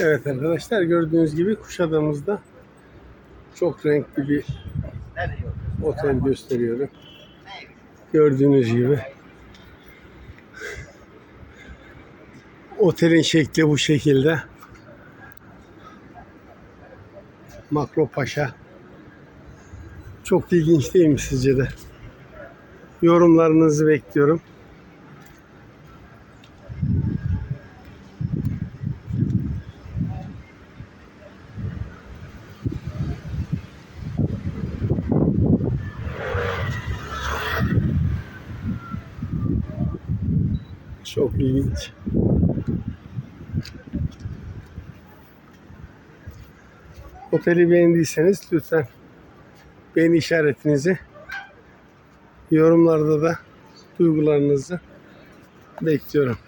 Evet arkadaşlar gördüğünüz gibi Kuşadamız'da çok renkli bir otel gösteriyorum. Gördüğünüz gibi. Otelin şekli bu şekilde. Makro Paşa. Çok ilginç değil mi sizce de? Yorumlarınızı bekliyorum. Çok ilginç. Oteli beğendiyseniz lütfen beğeni işaretinizi yorumlarda da duygularınızı bekliyorum.